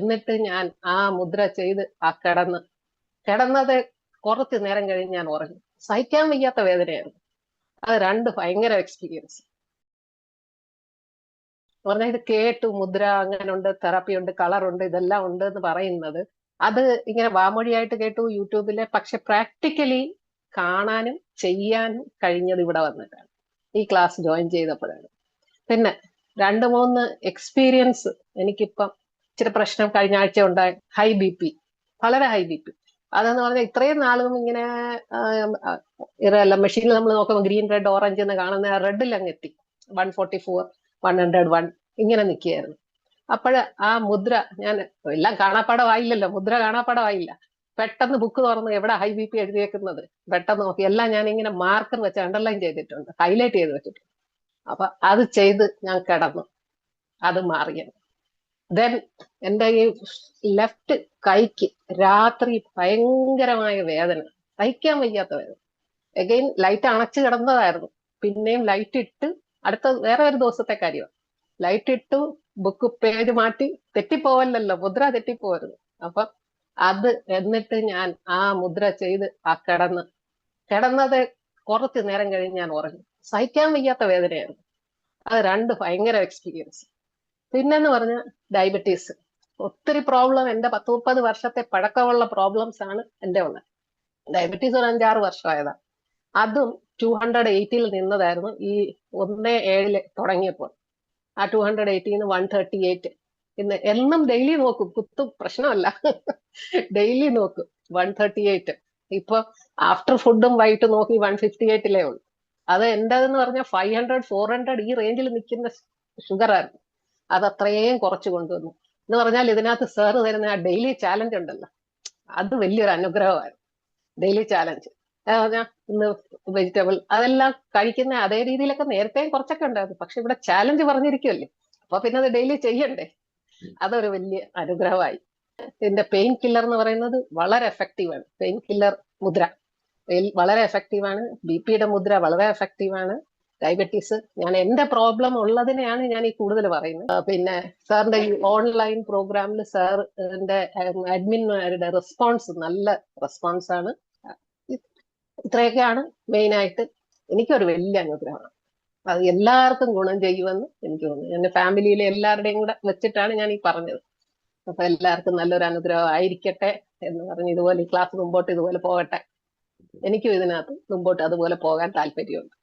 എന്നിട്ട് ഞാൻ ആ മുദ്ര ചെയ്ത് ആ കിടന്ന് കിടന്നത് കുറച്ച് നേരം കഴിഞ്ഞ് ഞാൻ ഉറങ്ങി. സഹിക്കാൻ വയ്യാത്ത വേദനയായിരുന്നു. അത് രണ്ട് ഭയങ്കര എക്സ്പീരിയൻസ് പറഞ്ഞാൽ ഇത് കേട്ടു മുദ്ര അങ്ങനെ ഉണ്ട് തെറാപ്പി ഉണ്ട് കളർ ഉണ്ട് ഇതെല്ലാം ഉണ്ട് എന്ന് പറയുന്നത്. അത് ഇങ്ങനെ വാമൊഴിയായിട്ട് കേട്ടു യൂട്യൂബിലെ. പക്ഷെ പ്രാക്ടിക്കലി കാണാനും ചെയ്യാനും കഴിഞ്ഞത് ഇവിടെ വന്നിട്ടാണ്. ഈ ക്ലാസ് ജോയിൻ ചെയ്തപ്പോഴാണ്. പിന്നെ രണ്ട് മൂന്ന് എക്സ്പീരിയൻസ് എനിക്കിപ്പം ഇച്ചിരി പ്രശ്നം കഴിഞ്ഞ ആഴ്ച ഉണ്ടായി ഹൈ ബി പി വളരെ ഹൈ ബി പി അതെന്ന് പറഞ്ഞാൽ ഇത്രയും നാളും ഇങ്ങനെ ഇതല്ല മെഷീനിൽ നമ്മൾ നോക്കുമ്പോൾ ഗ്രീൻ റെഡ് ഓറഞ്ച് എന്ന് കാണുന്ന റെഡിൽ അങ്ങ് എത്തി. One forty four one hundred one ഇങ്ങനെ നിൽക്കുകയായിരുന്നു അപ്പോൾ ആ മുദ്ര ഞാൻ എല്ലാം കാണാപ്പാടമായില്ലല്ലോ മുദ്ര കാണാപ്പാടമായില്ല പെട്ടെന്ന് ബുക്ക് തുറന്ന് എവിടെ ഹൈ ബി പി എഴുതിയേക്കുന്നത്? പെട്ടെന്ന് നോക്കി എല്ലാം ഞാൻ ഇങ്ങനെ മാർക്കർ വെച്ച് അണ്ടർലൈൻ ചെയ്തിട്ടുണ്ട് ഹൈലൈറ്റ് ചെയ്ത് വെച്ചിട്ടുണ്ട്. അപ്പൊ അത് ചെയ്ത് ഞാൻ കിടന്നു. അത് മാറിയത്. ദെൻ എന്റെ ഈ ലെഫ്റ്റ് കൈക്ക് രാത്രി ഭയങ്കരമായ വേദന. സഹിക്കാൻ വയ്യാത്ത വേദന. എഗെയിൻ ലൈറ്റ് അണച്ചു കിടന്നതായിരുന്നു. പിന്നെയും ലൈറ്റ് ഇട്ട് അടുത്ത വേറെ ഒരു ദിവസത്തെ കാര്യമാണ്. ലൈറ്റ് ഇട്ടു ബുക്ക് പേജ് മാറ്റി. തെറ്റിപ്പോവല്ലല്ലോ. മുദ്ര തെറ്റിപ്പോവരുത്. അപ്പൊ അത് എന്നിട്ട് ഞാൻ ആ മുദ്ര ചെയ്ത് ആ കിടന്ന്. കിടന്നത് കുറച്ച് നേരം കഴിഞ്ഞ് ഞാൻ ഉറങ്ങി. സഹിക്കാൻ വയ്യാത്ത വേദനയായിരുന്നു. അത് രണ്ട് ഭയങ്കര എക്സ്പീരിയൻസ് പിന്നെന്ന് പറഞ്ഞ ഡയബറ്റീസ് ഒത്തിരി പ്രോബ്ലം എന്റെ പത്ത് മുപ്പത് വർഷത്തെ പഴക്കമുള്ള പ്രോബ്ലംസ് ആണ് എന്റെ ഉള്ളത്. ഡയബറ്റീസ് ഒരു അഞ്ചാറ് വർഷമായതാ. അതും ടു ഹൺഡ്രഡ് എയ്റ്റിയിൽ നിന്നതായിരുന്നു ഈ ഒന്ന് ഏഴിൽ തുടങ്ങിയപ്പോൾ. ആ ടു ഹൺഡ്രഡ് എയ്റ്റിന്ന് വൺ തേർട്ടി എയ്റ്റ് ഇന്ന് എന്നും ഡെയിലി നോക്കും. കുത്തും പ്രശ്നമല്ല. ഡെയിലി നോക്കും. വൺ തേർട്ടി എയ്റ്റ് ഇപ്പൊ ആഫ്റ്റർ ഫുഡും വൈകിട്ട് നോക്കി വൺ ഫിഫ്റ്റി എയ്റ്റിലേ ഉള്ളൂ. അത് എന്റെതെന്ന് പറഞ്ഞാൽ ഫൈവ് ഹൺഡ്രഡ് ഫോർ ഹൺഡ്രഡ് ഈ റേഞ്ചിൽ നിൽക്കുന്ന ഷുഗർ ആയിരുന്നു. അത് അത്രയും കുറച്ച് കൊണ്ടുവന്നു. എന്ന് പറഞ്ഞാൽ ഇതിനകത്ത് സാറ് തരുന്ന ആ ഡെയിലി ചാലഞ്ച് ഉണ്ടല്ലോ. അത് വലിയൊരു അനുഗ്രഹമായിരുന്നു. ഡെയിലി ചാലഞ്ച് പറഞ്ഞാൽ ഇന്ന് വെജിറ്റബിൾ അതെല്ലാം കഴിക്കുന്ന അതേ രീതിയിലൊക്കെ നേരത്തെയും കുറച്ചൊക്കെ ഉണ്ടായിരുന്നു. പക്ഷെ ഇവിടെ ചാലഞ്ച് പറഞ്ഞിരിക്കുമല്ലേ അപ്പൊ പിന്നെ അത് ഡെയിലി ചെയ്യണ്ടേ? അതൊരു വലിയ അനുഗ്രഹമായി. ഇതിന്റെ പെയിൻ കില്ലർ എന്ന് പറയുന്നത് വളരെ എഫക്റ്റീവ് ആണ്. പെയിൻ കില്ലർ മുദ്ര. വളരെ എഫക്റ്റീവ് ആണ്. ബി പിയുടെ മുദ്ര വളരെ എഫക്റ്റീവ് ആണ്. ഡയബറ്റീസ്. ഞാൻ എന്റെ പ്രോബ്ലം ഉള്ളതിനെയാണ് ഞാൻ ഈ കൂടുതൽ പറയുന്നത്. പിന്നെ സാറിന്റെ ഈ ഓൺലൈൻ പ്രോഗ്രാമിൽ സാറിന്റെ അഡ്മിൻമാരുടെ റെസ്പോൺസ് നല്ല റെസ്പോൺസ് ആണ് ഇത്രയൊക്കെയാണ് മെയിൻ ആയിട്ട് എനിക്കൊരു വലിയ അനുഗ്രഹമാണ് അത് എല്ലാവർക്കും ഗുണം ചെയ്യുമെന്ന് എനിക്ക് തോന്നുന്നു. എന്റെ ഫാമിലിയിലെ എല്ലാവരുടെയും കൂടെ വെച്ചിട്ടാണ് ഞാൻ ഈ പറഞ്ഞത്. അപ്പൊ എല്ലാവർക്കും നല്ലൊരു അനുഗ്രഹം ആയിരിക്കട്ടെ എന്ന് പറഞ്ഞ് ഇതുപോലെ ഈ ക്ലാസ് മുമ്പോട്ട് ഇതുപോലെ പോകട്ടെ. എനിക്കും ഇതിനകത്ത് മുമ്പോട്ട് അതുപോലെ പോകാൻ താല്പര്യമുണ്ട്.